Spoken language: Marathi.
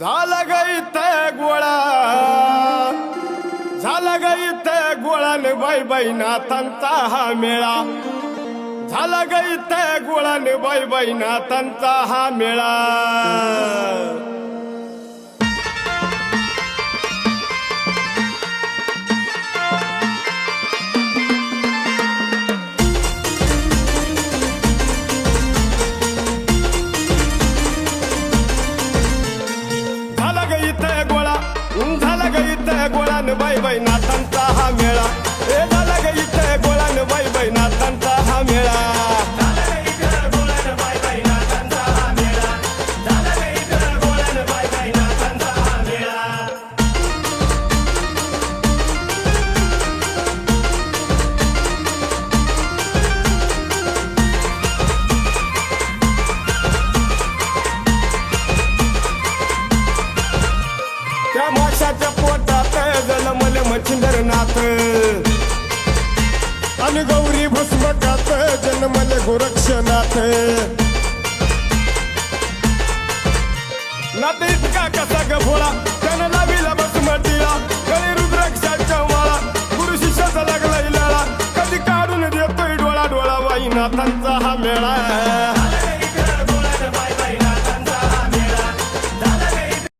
झाला ग इथं गोळा. झाला ग इथं गोळाने बाई बाई नाथांचा हा मेळा. झाला ग इथं गोळाने बाई बाई नाथांचा हा मेळा. बाई हा मेळा. ए झाला ग इथं गोळाने बाई बाई नाथांचा हा मेळा. त्या माशाच्या पोटात आणि गौरी भस्मकात जन्मल गोरक्षनाथ नाथ इतका कसा ग भोळा त्यानं लाविला भस्मटीला गळी रुद्राक्षाच्या माळा गुरु शिष्याचा लागला इलाळा कधी काढून देतोय डोळा डोळा बाई नाथांचा हा मेळा.